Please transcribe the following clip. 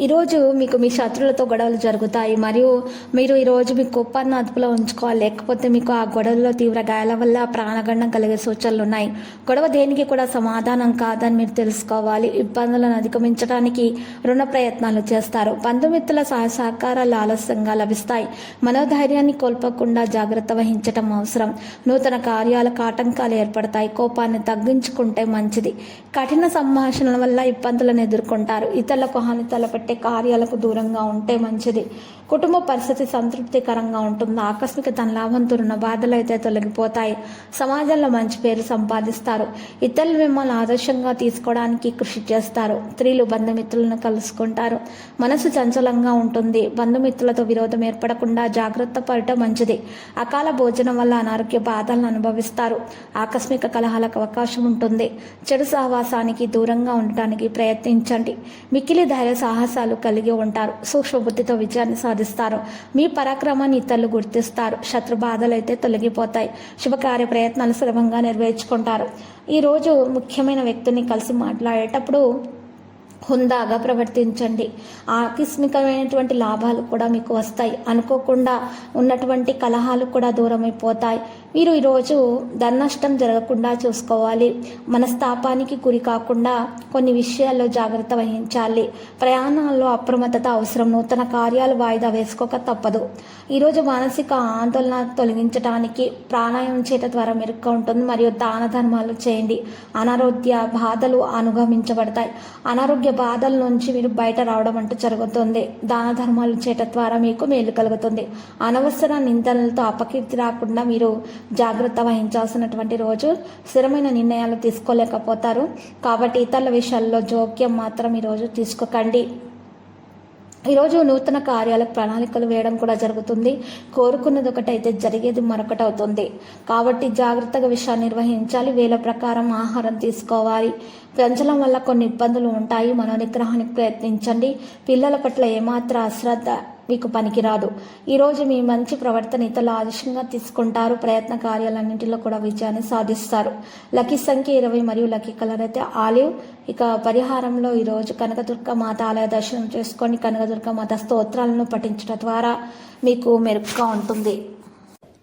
ఈరోజు మీకు మీ శత్రులతో గొడవలు జరుగుతాయి మరియు మీరు ఈరోజు మీ కోపాన్ని అదుపులో ఉంచుకోవాలి. లేకపోతే మీకు ఆ గొడవల్లో తీవ్ర గాయాల వల్ల ప్రాణగండం కలిగే సూచనలు ఉన్నాయి. గొడవ దేనికి కూడా సమాధానం కాదని మీరు తెలుసుకోవాలి. ఇబ్బందులను అధిగమించడానికి రుణ ప్రయత్నాలు చేస్తారు. బంధుమిత్రుల సహాయ సహకారాలు ఆలస్యంగా లభిస్తాయి. మనోధైర్యాన్ని కోల్పోకుండా జాగ్రత్త వహించటం అవసరం. నూతన కార్యాలకు ఆటంకాలు ఏర్పడతాయి. కోపాన్ని తగ్గించుకుంటే మంచిది. కఠిన సంభాషణల వల్ల ఇబ్బందులను ఎదుర్కొంటారు. ఇతరులకు హాని తలపెట్టి కార్యాలకు దూరంగా ఉంటే మంచిది. కుటుంబ పరిస్థితి సంతృప్తికరంగా ఉంటుంది. ఆకస్మిక ధనలాభంతో ఉన్న బాధలు అయితే తొలగిపోతాయి. సమాజంలో మంచి పేరు సంపాదిస్తారు. ఇతరులు మిమ్మల్ని ఆదర్శంగా తీసుకోవడానికి కృషి చేస్తారు. స్త్రీలు బంధుమిత్రులను కలుసుకుంటారు. మనసు చంచలంగా ఉంటుంది. బంధుమిత్రులతో విరోధం ఏర్పడకుండా జాగ్రత్త పడటం మంచిది. అకాల భోజనం వల్ల అనారోగ్య బాధలను అనుభవిస్తారు. ఆకస్మిక కలహాలకు అవకాశం ఉంటుంది. చెడు సహవాసానికి దూరంగా ఉండటానికి ప్రయత్నించండి. మిక్కిలి ధైర్య సాహసాలు కలిగి ఉంటారు. సూక్ష్మబుద్ధితో విజయాన్ని సాధిస్తారు. మీ పరాక్రమాన్ని ఇతరులు గుర్తిస్తారు. శత్రు బాధలు అయితే తొలగిపోతాయి. శుభకార్య ప్రయత్నాలు సులభంగా నెరవేర్చుకుంటారు. ఈరోజు ముఖ్యమైన వ్యక్తిని కలిసి మాట్లాడేటప్పుడు హుందాగా ప్రవర్తించండి. ఆకస్మికమైనటువంటి లాభాలు కూడా మీకు వస్తాయి. అనుకోకుండా ఉన్నటువంటి కలహాలు కూడా దూరమైపోతాయి. మీరు ఈరోజు ధననష్టం జరగకుండా చూసుకోవాలి. మనస్తాపానికి గురి కాకుండా కొన్ని విషయాల్లో జాగ్రత్త వహించాలి. ప్రయాణాల్లో అప్రమత్తత అవసరం. నూతన కార్యాలు వాయిదా వేసుకోక తప్పదు. ఈరోజు మానసిక ఆందోళన తొలగించడానికి ప్రాణాయామం చేయటం ద్వారా మెరుగ్గా ఉంటుంది. మరియు దాన ధర్మాలు చేయండి. అనారోగ్య బాధలు అనుగమించబడతాయి అనారోగ్య బాధల నుంచి మీరు బయట రావడం అంటూ జరుగుతుంది. దాన ధర్మాలు చేయటం ద్వారా మీకు మేలు కలుగుతుంది. అనవసర నిందనలతో అపకీర్తి రాకుండా మీరు జాగ్రత్త వహించాల్సినటువంటి రోజు స్థిరమైన నిర్ణయాలు తీసుకోలేకపోతారు. కాబట్టి ఇతరుల విషయాల్లో జోక్యం మాత్రం ఈరోజు తీసుకోకండి. ఈరోజు నూతన కార్యాలకు ప్రణాళికలు వేయడం కూడా జరుగుతుంది. కోరుకున్నది ఒకటైతే జరిగేది మరొకటి అవుతుంది. కాబట్టి జాగ్రత్తగా విషయాన్ని నిర్వహించాలి. వేల ప్రకారం ఆహారం తీసుకోవాలి. పెంచడం వల్ల కొన్ని ఇబ్బందులు ఉంటాయి. మనోనిగ్రహానికి ప్రయత్నించండి. పిల్లల పట్ల ఏమాత్రం అశ్రద్ధ మీకు పనికిరాదు. ఈరోజు మీ మంచి ప్రవర్తన ఇతరులు ఆదర్శంగా తీసుకుంటారు. ప్రయత్న కార్యాలన్నింటిలో కూడా విజయాన్ని సాధిస్తారు. లక్కీ సంఖ్య ఇరవై మరియు లక్కీ కలర్ అయితే ఆలివ్. ఇక పరిహారంలో ఈరోజు కనకదుర్గ మాత ఆలయ దర్శనం చేసుకొని కనకదుర్గ మాత స్తోత్రాలను పఠించడం ద్వారా మీకు మెరుగ్గా ఉంటుంది.